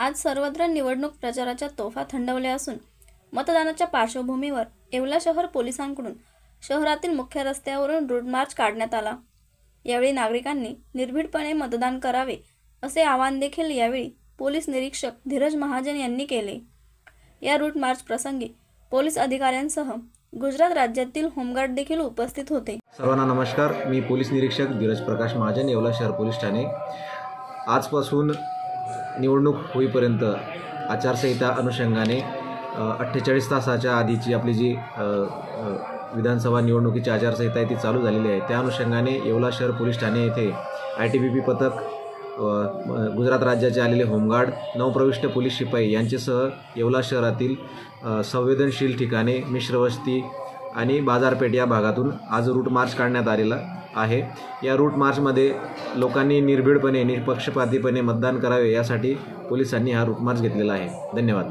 आज सर्वत्र निवडणूक प्रचाराच्या तोफा थंडवल्या असून मतदानाच्या पार्श्वभूमीवर येवला शहर पोलिसांकडून शहरातील मुख्य रस्त्यावरून रूट मार्च काढण्यात आला. यावेळी नागरिकांनी निर्भीडपणे मतदान करावे असे आवाहन देखील यावेळी पोलीस निरीक्षक धीरज महाजन यांनी केले. या रूट मार्च प्रसंगी पोलीस अधिकाऱ्यांसह गुजरात राज्यातील होमगार्ड देखील उपस्थित होते. सर्वांना नमस्कार. मी पोलीस निरीक्षक धीरज प्रकाश महाजन येवला शहर पोलीस ठाणे. आजपासून निवडणूक होईपर्यंत आचारसंहिता अनुषंगाने अठ्ठेचाळीस तासाच्या आधीची आपली जी विधानसभा निवडणुकीची आचारसंहिता आहे ती चालू झालेली आहे. त्या अनुषंगाने येवला शहर पोलीस ठाणे येथे आय टी बी पी पथक गुजरात राज्याचे आलेले होमगार्ड नवप्रविष्ट पोलीस शिपाई यांच्यासह येवला शहरातील संवेदनशील ठिकाणे मिश्रवस्ती आणि बाजारपेठ या भागातून आज रूट मार्च काढण्यात आलेला आहे. या रूट मार्चमध्ये लोकांनी निर्भीडपणे निष्पक्षपातीपणे मतदान करावे यासाठी पोलिसांनी हा रूट मार्च घेतलेला आहे. धन्यवाद.